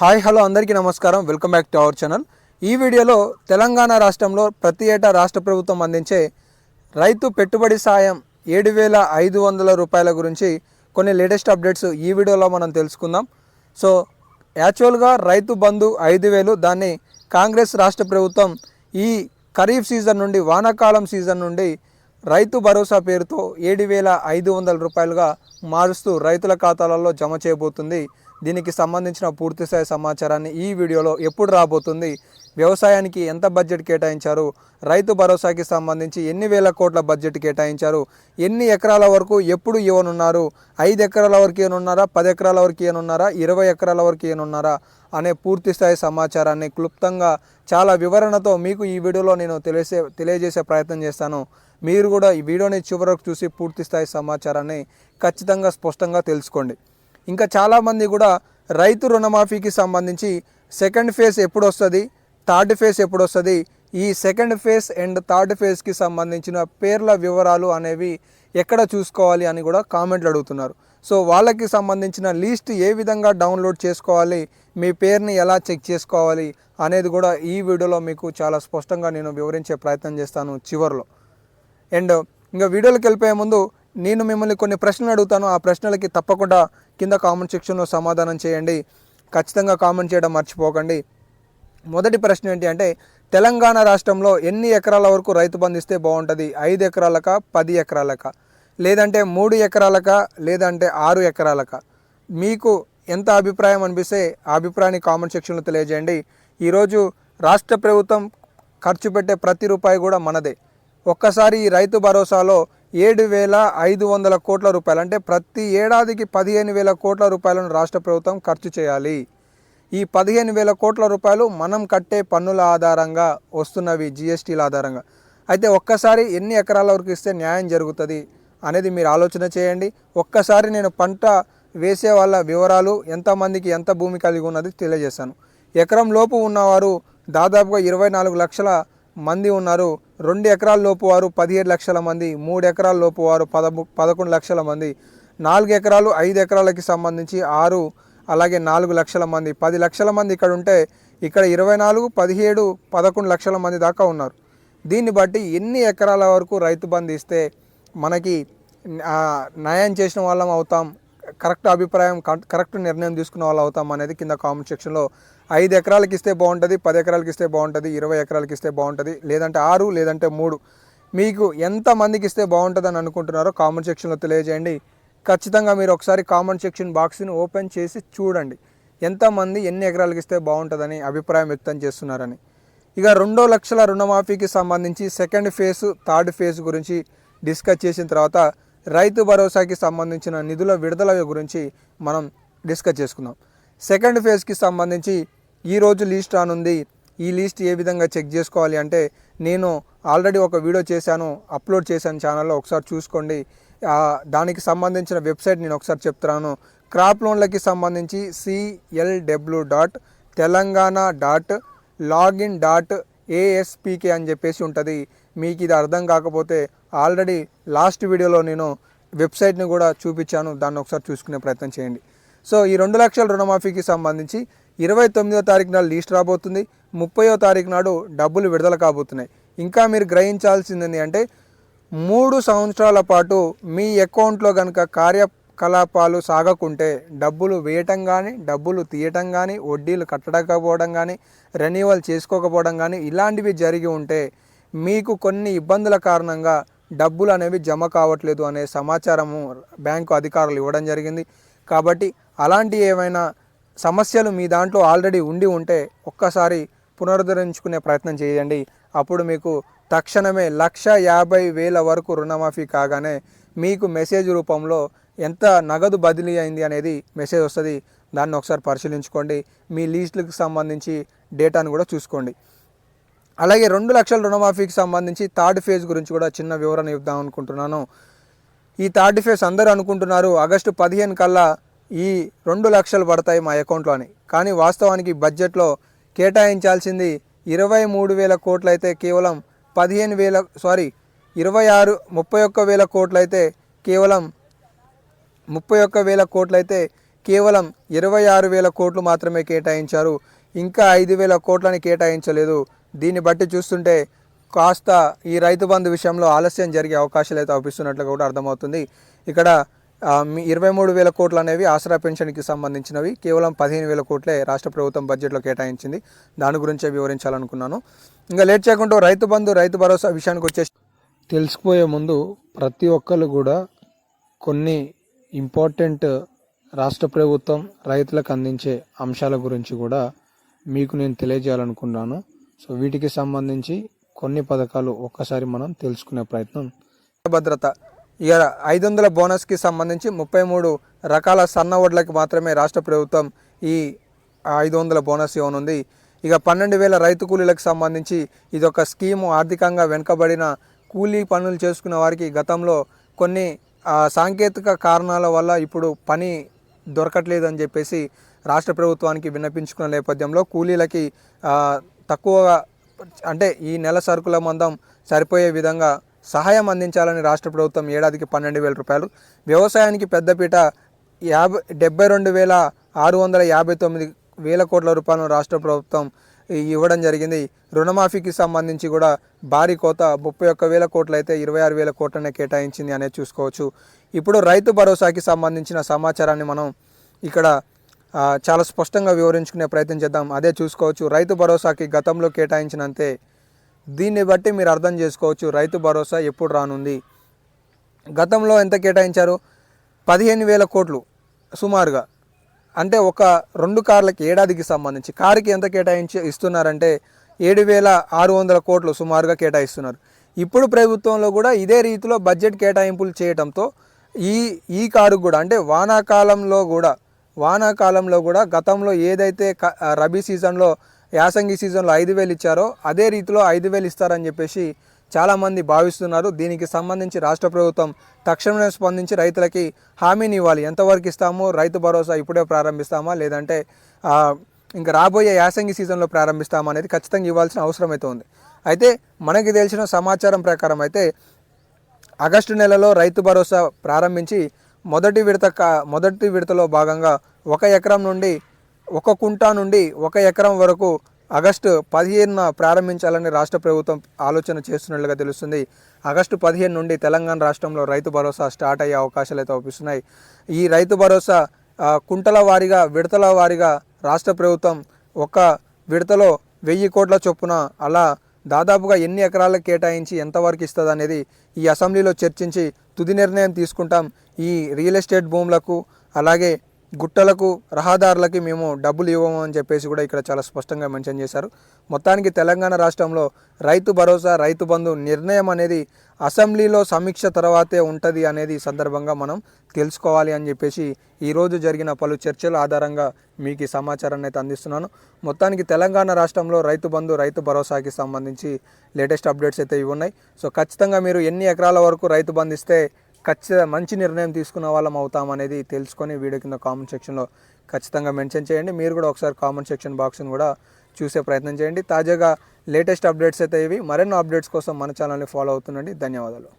Hi hello అందరికీ నమస్కారం. Welcome back to our channel. ఈ వీడియోలో తెలంగాణ రాష్ట్రంలో ప్రతి ఏటా రాష్ట్ర ప్రభుత్వం అందించే రైతు పెట్టుబడి సాయం ఏడు వేల ఐదు వందల రూపాయల గురించి కొన్ని లేటెస్ట్ అప్డేట్స్ ఈ వీడియోలో మనం తెలుసుకుందాం. సో యాక్చువల్గా రైతు బంధు ఐదు వేలు దాన్ని కాంగ్రెస్ రాష్ట్ర ప్రభుత్వం ఈ ఖరీఫ్ సీజన్ నుండి వానాకాలం సీజన్ నుండి రైతు భరోసా పేరుతో ఏడు వేల ఐదు వందల రూపాయలుగా మారుస్తూ రైతుల ఖాతాలలో జమ చేయబోతుంది. దీనికి సంబంధించిన పూర్తిస్థాయి సమాచారాన్ని ఈ వీడియోలో ఎప్పుడు రాబోతుంది వ్యవసాయానికి ఎంత బడ్జెట్ కేటాయించారు రైతు భరోసాకి సంబంధించి ఎన్ని వేల కోట్ల బడ్జెట్ కేటాయించారు ఎన్ని ఎకరాల వరకు ఎప్పుడు ఇవ్వనున్నారు ఐదు ఎకరాల వరకు ఇవ్వనున్నారా పది ఎకరాల వరకు ఇవ్వనున్నారా ఇరవై ఎకరాల వరకు ఇవ్వనున్నారా అనే పూర్తి స్థాయి సమాచారాన్ని క్లుప్తంగా చాలా వివరణతో మీకు ఈ వీడియోలో నేను తెలిసే తెలియజేసే ప్రయత్నం చేస్తాను. మీరు కూడా ఈ వీడియోని చివరకు చూసి పూర్తి స్థాయి సమాచారాన్ని ఖచ్చితంగా స్పష్టంగా తెలుసుకోండి. ఇంకా చాలామంది కూడా రైతు రుణమాఫీకి సంబంధించి సెకండ్ ఫేజ్ ఎప్పుడు వస్తుంది థర్డ్ ఫేజ్ ఎప్పుడు వస్తుంది ఈ సెకండ్ ఫేజ్ అండ్ థర్డ్ ఫేజ్కి సంబంధించిన పేర్ల వివరాలు అనేవి ఎక్కడ చూసుకోవాలి అని కూడా కామెంట్లు అడుగుతున్నారు. సో వాళ్ళకి సంబంధించిన లిస్ట్ ఏ విధంగా డౌన్లోడ్ చేసుకోవాలి? మీ పేరుని ఎలా చెక్ చేసుకోవాలి? అనేది కూడా ఈ వీడియోలో మీకు చాలా స్పష్టంగా నేను వివరించే ప్రయత్నం చేస్తాను చివరిలో. అండ్ ఇంకా వీడియోలోకి వెళ్ళిపోయే ముందు నేను మిమ్మల్ని కొన్ని ప్రశ్నలు అడుగుతాను. ఆ ప్రశ్నలకి తప్పకుండా కింద కామెంట్ సెక్షన్లో సమాధానం చేయండి. ఖచ్చితంగా కామెంట్ చేయడం మర్చిపోకండి. మొదటి ప్రశ్న ఏంటి అంటే తెలంగాణ రాష్ట్రంలో ఎన్ని ఎకరాల వరకు రైతు బంధిస్తే బాగుంటుంది? ఐదు ఎకరాలక పది ఎకరాలక? లేదంటే మూడు ఎకరాలక లేదంటే ఆరు ఎకరాలక? మీకు ఎంత అభిప్రాయం అనిపిస్తే ఆ అభిప్రాయాన్ని కామెంట్ సెక్షన్లో తెలియజేయండి. ఈరోజు రాష్ట్ర ప్రభుత్వం ఖర్చు పెట్టే ప్రతి రూపాయి కూడా మనదే. ఒక్కసారి ఈ రైతు భరోసాలో ఏడు వేల ఐదు వందల కోట్ల రూపాయలు. అంటే ప్రతి ఏడాదికి పదిహేను వేల కోట్ల రూపాయలను రాష్ట్ర ప్రభుత్వం ఖర్చు చేయాలి. ఈ పదిహేను వేల కోట్ల రూపాయలు మనం కట్టే పన్నుల ఆధారంగా వస్తున్నవి జిఎస్టీల ఆధారంగా. అయితే ఒక్కసారి ఎన్ని ఎకరాల వరకు ఇస్తే న్యాయం జరుగుతుంది అనేది మీరు ఆలోచన చేయండి. ఒక్కసారి నేను పంట వేసే వాళ్ళ వివరాలు ఎంతమందికి ఎంత భూమి కలిగి ఉన్నది తెలియజేశాను ఎకరం లోపు ఉన్నవారు దాదాపుగా ఇరవై నాలుగు లక్షల మంది ఉన్నారు. రెండు ఎకరాల లోపు వారు పదిహేడు లక్షల మంది మూడు ఎకరాల లోపు వారు పదము పదకొండు లక్షల మంది నాలుగు ఎకరాలు ఐదు ఎకరాలకి సంబంధించి ఆరు అలాగే నాలుగు లక్షల మంది. పది లక్షల మంది ఇక్కడ ఉంటే ఇక్కడ ఇరవై నాలుగు పదిహేడు పదకొండు లక్షల మంది దాకా ఉన్నారు. దీన్ని బట్టి ఎన్ని ఎకరాల వరకు రైతు బంధు ఇస్తే మనకి న్యాయం చేసిన వాళ్ళం అవుతాం కరెక్ట్ అభిప్రాయం కరెక్ట్- కరెక్ట్ నిర్ణయం తీసుకున్న వాళ్ళు అవుతాం అనేది కింద కామెంట్ సెక్షన్లో. ఐదు ఎకరాలకి ఇస్తే బాగుంటుంది పది ఎకరాలకి ఇస్తే బాగుంటుంది ఇరవై ఎకరాలకి ఇస్తే బాగుంటుంది లేదంటే ఆరు లేదంటే మూడు. మీకు ఎంతమందికి ఇస్తే బాగుంటుందని అనుకుంటున్నారో కామెంట్ సెక్షన్లో తెలియజేయండి. ఖచ్చితంగా మీరు ఒకసారి కామెంట్ సెక్షన్ బాక్స్ని ఓపెన్ చేసి చూడండి. ఎంతమంది ఎన్ని ఎకరాలకి ఇస్తే బాగుంటుందని అభిప్రాయం వ్యక్తం చేస్తున్నారని. ఇక రెండో లక్షల రుణమాఫీకి సంబంధించి సెకండ్ ఫేజ్ థర్డ్ ఫేజ్ గురించి డిస్కస్ చేసిన తర్వాత రైతు భరోసాకి సంబంధించిన నిధుల విడుదల గురించి మనం డిస్కస్ చేసుకుందాం. సెకండ్ ఫేజ్కి సంబంధించి ఈరోజు లీస్ట్ రానుంది. ఈ లిస్ట్ ఏ విధంగా చెక్ చేసుకోవాలి అంటే నేను ఆల్రెడీ ఒక వీడియో చేశాను అప్లోడ్ చేశాను ఛానల్లో ఒకసారి చూసుకోండి. దానికి సంబంధించిన వెబ్సైట్ నేను ఒకసారి చెప్తున్నాను. క్రాప్ లోన్లకి సంబంధించి CLW dot Telangana dot login dot ASPX అని చెప్పేసి ఉంటుంది. మీకు ఇది అర్థం కాకపోతే ఆల్రెడీ లాస్ట్ వీడియోలో నేను వెబ్సైట్ని కూడా చూపించాను. దాన్ని ఒకసారి చూసుకునే ప్రయత్నం చేయండి. సో ఈ రెండు లక్షల రుణమాఫీకి సంబంధించి ఇరవై తొమ్మిదో తారీఖు నాడు లీస్ట్ రాబోతుంది. ముప్పయో తారీఖు నాడు డబ్బులు విడుదల కాబోతున్నాయి. ఇంకా మీరు గ్రహించాల్సింది అంటే మూడు సంవత్సరాల పాటు మీ అకౌంట్లో కనుక కార్యకలాపాలు సాగకుంటే డబ్బులు వేయటం కానీ డబ్బులు తీయటం కానీ వడ్డీలు కట్టకపోవడం కానీ రెన్యువల్ చేసుకోకపోవడం కానీ ఇలాంటివి జరిగి ఉంటే మీకు కొన్ని ఇబ్బందుల కారణంగా డబ్బులు అనేవి జమ కావట్లేదు అనే సమాచారము బ్యాంకు అధికారులు ఇవ్వడం జరిగింది. కాబట్టి అలాంటి ఏమైనా సమస్యలు మీ దాంట్లో ఆల్రెడీ ఉండి ఉంటే ఒక్కసారి పునరుద్ధరించుకునే ప్రయత్నం చేయండి. అప్పుడు మీకు తక్షణమే లక్ష యాభై వేల వరకు రుణమాఫీ కాగానే మీకు మెసేజ్ రూపంలో ఎంత నగదు బదిలీ అయింది అనేది మెసేజ్ వస్తుంది. దాన్ని ఒకసారి పరిశీలించుకోండి. మీ లీస్టులకు సంబంధించి డేటాను కూడా చూసుకోండి. అలాగే రెండు లక్షల రుణమాఫీకి సంబంధించి థర్డ్ ఫేజ్ గురించి కూడా చిన్న వివరణ ఇద్దాం అనుకుంటున్నాను. ఈ థర్డ్ ఫేజ్ అందరూ అనుకుంటున్నారు ఆగస్టు పదిహేను కల్లా ఈ రెండు లక్షలు పడతాయి మా అకౌంట్లో అని. కానీ వాస్తవానికి బడ్జెట్లో కేటాయించాల్సింది ఇరవై మూడు వేల కోట్లు అయితే కేవలం పదిహేను వేల సారీ ఇరవై ఆరు ముప్పై ఒక్క వేల కోట్లు అయితే కేవలం ముప్పై ఒక్క వేల కోట్లు అయితే కేవలం ఇరవై ఆరు వేల కోట్లు మాత్రమే కేటాయించారు. ఇంకా ఐదు వేల కోట్లని కేటాయించలేదు. దీన్ని బట్టి చూస్తుంటే కాస్త ఈ రైతు బంధు విషయంలో ఆలస్యం జరిగే అవకాశాలు అయితే అవుపిస్తున్నట్లు కూడా అర్థమవుతుంది. ఇక్కడ మీ ఇరవై మూడు వేల కోట్లు అనేవి ఆసరా పెన్షన్కి సంబంధించినవి. కేవలం పదిహేను వేల కోట్లే రాష్ట్ర ప్రభుత్వం బడ్జెట్లో కేటాయించింది. దాని గురించే వివరించాలనుకున్నాను. ఇంకా లేట్ చేయకుండా రైతు బంధు రైతు భరోసా విషయానికి వచ్చేసి తెలిసిపోయే ముందు ప్రతి ఒక్కరు కూడా కొన్ని ఇంపార్టెంట్ రాష్ట్ర ప్రభుత్వం రైతులకు అందించే అంశాల గురించి కూడా మీకు నేను తెలియజేయాలనుకున్నాను. సో వీటికి సంబంధించి కొన్ని పథకాలు ఒక్కసారి మనం తెలుసుకునే ప్రయత్నం. భద్రత. ఇక ఐదు వందల బోనస్కి సంబంధించి ముప్పై మూడు రకాల సన్న వడ్లకి మాత్రమే రాష్ట్ర ప్రభుత్వం ఈ ఐదు వందల బోనస్ ఇవ్వనుంది. ఇక పన్నెండు వేల రైతు కూలీలకు సంబంధించి ఇది ఒక స్కీము. ఆర్థికంగా వెనుకబడిన కూలీ పనులు చేసుకున్న వారికి గతంలో కొన్ని సాంకేతిక కారణాల వల్ల ఇప్పుడు పని దొరకట్లేదని చెప్పేసి రాష్ట్ర ప్రభుత్వానికి విన్నపించుకున్న నేపథ్యంలో కూలీలకి తక్కువగా అంటే ఈ నెల సరుకుల మందం సరిపోయే విధంగా సహాయం అందించాలని రాష్ట్ర ప్రభుత్వం ఏడాదికి పన్నెండు వేల రూపాయలు వ్యవసాయానికి పెద్దపీట యాభై డెబ్బై రెండు వేల ఆరు వందల యాభై తొమ్మిది వేల కోట్ల రూపాయలను రాష్ట్ర ప్రభుత్వం ఇవ్వడం జరిగింది. రుణమాఫీకి సంబంధించి కూడా భారీ కోత ముప్పై ఒక్క వేల కోట్లు అయితే ఇరవై ఆరు వేల కోట్లనే కేటాయించింది అనేది చూసుకోవచ్చు. ఇప్పుడు రైతు భరోసాకి సంబంధించిన సమాచారాన్ని మనం ఇక్కడ చాలా స్పష్టంగా వివరించుకునే ప్రయత్నం చేద్దాం. అదే చూసుకోవచ్చు. రైతు భరోసాకి గతంలో కేటాయించినంతే. దీన్ని బట్టి మీరు అర్థం చేసుకోవచ్చు. రైతు భరోసా ఎప్పుడు రానుంది? గతంలో ఎంత కేటాయించారు? పదిహేను వేల కోట్లు సుమారుగా. అంటే ఒక రెండు కార్లకి ఏడాదికి సంబంధించి. కారుకి ఎంత కేటాయించి ఇస్తున్నారంటే ఏడు వేల ఆరు వందల కోట్లు సుమారుగా కేటాయిస్తున్నారు. ఇప్పుడు ప్రభుత్వంలో కూడా ఇదే రీతిలో బడ్జెట్ కేటాయింపులు చేయడంతో ఈ ఈ కారు కూడా అంటే వానాకాలంలో కూడా వానాకాలంలో కూడా గతంలో ఏదైతే రబీ సీజన్లో యాసంగి సీజన్లో ఐదు వేలు ఇచ్చారో అదే రీతిలో ఐదు వేలు ఇస్తారని చెప్పేసి చాలామంది భావిస్తున్నారు. దీనికి సంబంధించి రాష్ట్ర ప్రభుత్వం తక్షణమే స్పందించి రైతులకి హామీని ఇవ్వాలి. ఎంతవరకు ఇస్తామో రైతు భరోసా ఇప్పుడే ప్రారంభిస్తామా లేదంటే ఇంకా రాబోయే యాసంగి సీజన్లో ప్రారంభిస్తామా అనేది ఖచ్చితంగా ఇవ్వాల్సిన అవసరం అయితే ఉంది. అయితే మనకి తెలిసిన సమాచారం ప్రకారం అయితే ఆగస్టు నెలలో రైతు భరోసా ప్రారంభించి మొదటి విడత కా- మొదటి విడతలో భాగంగా ఒక ఎకరం నుండి ఒక కుంటా నుండి ఒక ఎకరం వరకు ఆగస్టు పదిహేనున ప్రారంభించాలని రాష్ట్ర ప్రభుత్వం ఆలోచన చేస్తున్నట్లుగా తెలుస్తుంది. ఆగస్టు పదిహేను నుండి తెలంగాణ రాష్ట్రంలో రైతు భరోసా స్టార్ట్ అయ్యే అవకాశాలు అయితే అవుపిస్తున్నాయి. ఈ రైతు భరోసా కుంటల వారీగా విడతల వారీగా రాష్ట్ర ప్రభుత్వం ఒక విడతలో వెయ్యి కోట్ల చొప్పున అలా దాదాపుగా ఎన్ని ఎకరాలకు కేటాయించి ఎంతవరకు ఇస్తుంది అనేది ఈ అసెంబ్లీలో చర్చించి తుది నిర్ణయం తీసుకుంటాం. ఈ రియల్ ఎస్టేట్ భూములకు అలాగే గుట్టలకు రహదారులకి మేము డబ్బులు ఇవ్వము అని చెప్పేసి కూడా ఇక్కడ చాలా స్పష్టంగా మెన్షన్ చేశారు. మొత్తానికి తెలంగాణ రాష్ట్రంలో రైతు భరోసా రైతు బంధు నిర్ణయం అనేది అసెంబ్లీలో సమీక్ష తర్వాతే ఉంటుంది అనేది సందర్భంగా మనం తెలుసుకోవాలి అని చెప్పేసి ఈరోజు జరిగిన పలు చర్చల ఆధారంగా మీకు ఈ సమాచారాన్ని అయితే అందిస్తున్నాను. మొత్తానికి తెలంగాణ రాష్ట్రంలో రైతు బంధు రైతు భరోసాకి సంబంధించి లేటెస్ట్ అప్డేట్స్ అయితే ఇవి ఉన్నాయి. సో ఖచ్చితంగా మీరు ఎన్ని ఎకరాల వరకు రైతు బంధిస్తే ఖచ్చితంగా మంచి నిర్ణయం తీసుకున్న వాళ్ళం అవుతాం అనేది తెలుసుకొని వీడియో కింద కామెంట్ సెక్షన్లో ఖచ్చితంగా మెన్షన్ చేయండి. మీరు కూడా ఒకసారి కామెంట్ సెక్షన్ బాక్స్ని కూడా చూసే ప్రయత్నం చేయండి. తాజాగా లేటెస్ట్ అప్డేట్స్ అయితే ఇవి. మరెన్నో అప్డేట్స్ కోసం మన ఛానల్ని ఫాలో అవుతుండండి. ధన్యవాదాలు.